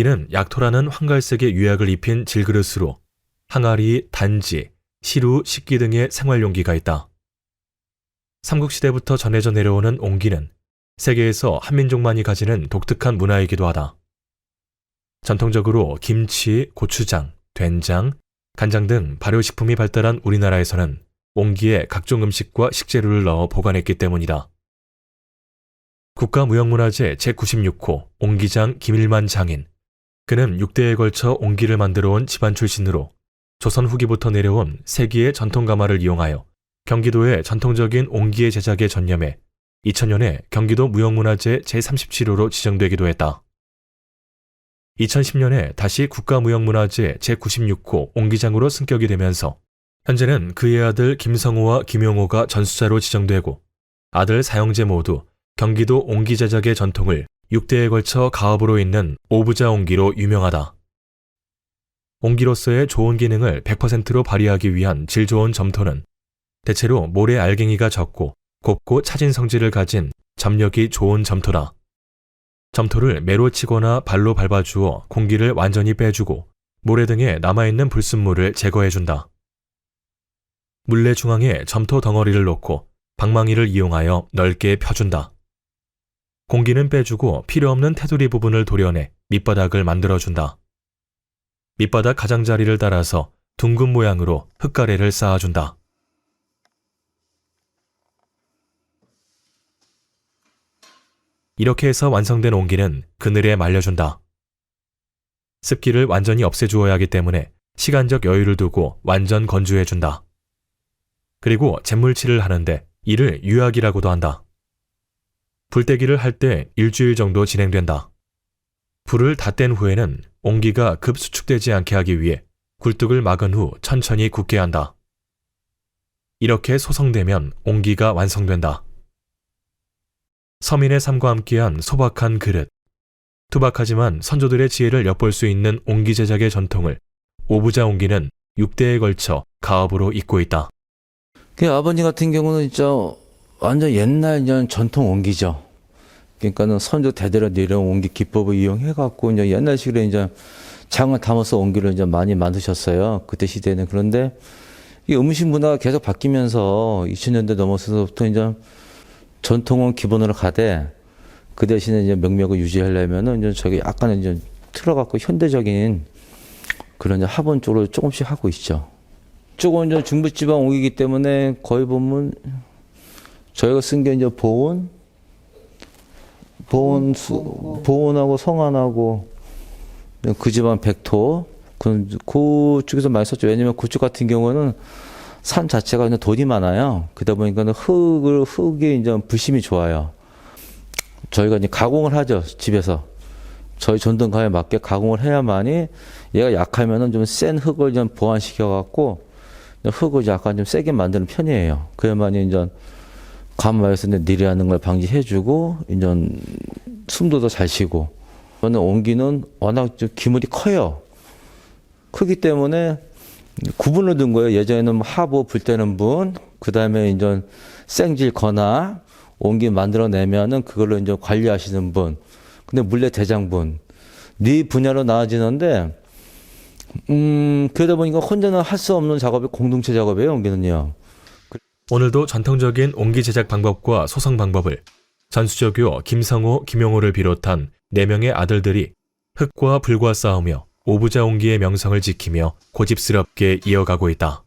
옹기는 약토라는 황갈색의 유약을 입힌 질그릇으로 항아리, 단지, 시루, 식기 등의 생활용기가 있다. 삼국시대부터 전해져 내려오는 옹기는 세계에서 한민족만이 가지는 독특한 문화이기도 하다. 전통적으로 김치, 고추장, 된장, 간장 등 발효식품이 발달한 우리나라에서는 옹기에 각종 음식과 식재료를 넣어 보관했기 때문이다. 국가무형문화재 제96호 옹기장 김일만 장인. 그는 6대에 걸쳐 옹기를 만들어 온 집안 출신으로 조선 후기부터 내려온 세기의 전통 가마를 이용하여 경기도의 전통적인 옹기의 제작에 전념해 2000년에 경기도 무형문화재 제37호로 지정되기도 했다. 2010년에 다시 국가무형문화재 제96호 옹기장으로 승격이 되면서 현재는 그의 아들 김성호와 김용호가 전수자로 지정되고 아들 사형제 모두 경기도 옹기 제작의 전통을 6대에 걸쳐 가업으로 잇는 오부자 옹기로 유명하다. 옹기로서의 좋은 기능을 100%로 발휘하기 위한 질 좋은 점토는 대체로 모래 알갱이가 적고 곱고 차진 성질을 가진 점력이 좋은 점토다. 점토를 매로 치거나 발로 밟아주어 공기를 완전히 빼주고 모래 등에 남아있는 불순물을 제거해준다. 물레 중앙에 점토 덩어리를 놓고 방망이를 이용하여 넓게 펴준다. 공기는 빼주고 필요 없는 테두리 부분을 도려내 밑바닥을 만들어준다. 밑바닥 가장자리를 따라서 둥근 모양으로 흙가래를 쌓아준다. 이렇게 해서 완성된 옹기는 그늘에 말려준다. 습기를 완전히 없애주어야 하기 때문에 시간적 여유를 두고 완전 건조해준다. 그리고 잿물칠을 하는데 이를 유약이라고도 한다. 불떼기를 할 때 일주일 정도 진행된다. 불을 다 뗀 후에는 옹기가 급 수축되지 않게 하기 위해 굴뚝을 막은 후 천천히 굳게 한다. 이렇게 소성되면 옹기가 완성된다. 서민의 삶과 함께한 소박한 그릇. 투박하지만 선조들의 지혜를 엿볼 수 있는 옹기 제작의 전통을 오부자 옹기는 6대에 걸쳐 가업으로 잇고 있다. 그 아버님 같은 경우는 진짜 완전 옛날 전통 옹기죠. 그러니까는 선조 대대로 내려온 옹기 기법을 이용해 갖고 이제 옛날식으로 이제 장을 담아서 옹기를 이제 많이 만드셨어요. 그때 시대에는 그런데 이 음식 문화가 계속 바뀌면서 2000년대 넘어서부터 이제 전통은 기본으로 가되 그 대신에 이제 명맥을 유지하려면은 이제 저기 약간 이제 틀어갖고 현대적인 그런 학원 쪽으로 조금씩 하고 있죠. 쪽은 이제 중부지방 옹기기 때문에 거의 보면 저희가 쓴 게 이제 보온, 보온 수, 보온하고 성안하고 그 집안 백토 그, 그 쪽에서 많이 썼죠. 왜냐면 그쪽 같은 경우는 산 자체가 그냥 돈이 많아요. 그러다 보니까 흙을 흙이 이제 불심이 좋아요. 저희가 이제 가공을 하죠 집에서 저희 전등가에 맞게 가공을 해야만이 얘가 약하면은 좀 센 흙을 좀 보완시켜 갖고 흙을 약간 좀 세게 만드는 편이에요. 그래야만이 이제 감마에서 내려하는 걸 방지해주고 이제 숨도 더 잘 쉬고. 저는 옹기는 워낙 좀 기물이 커요. 크기 때문에 구분을 둔 거예요. 예전에는 뭐 하부 불 때는 분, 그 다음에 이제 생질 거나 옹기 만들어내면은 그걸로 이제 관리하시는 분, 근데 물레 대장분, 네 분야로 나아지는데, 음, 그러다 보니까 혼자는 할 수 없는 작업이 공동체 작업이에요, 옹기는요. 오늘도 전통적인 옹기 제작 방법과 소성 방법을 전수조교 김성호, 김용호를 비롯한 4명의 아들들이 흙과 불과 싸우며 오부자 옹기의 명성을 지키며 고집스럽게 이어가고 있다.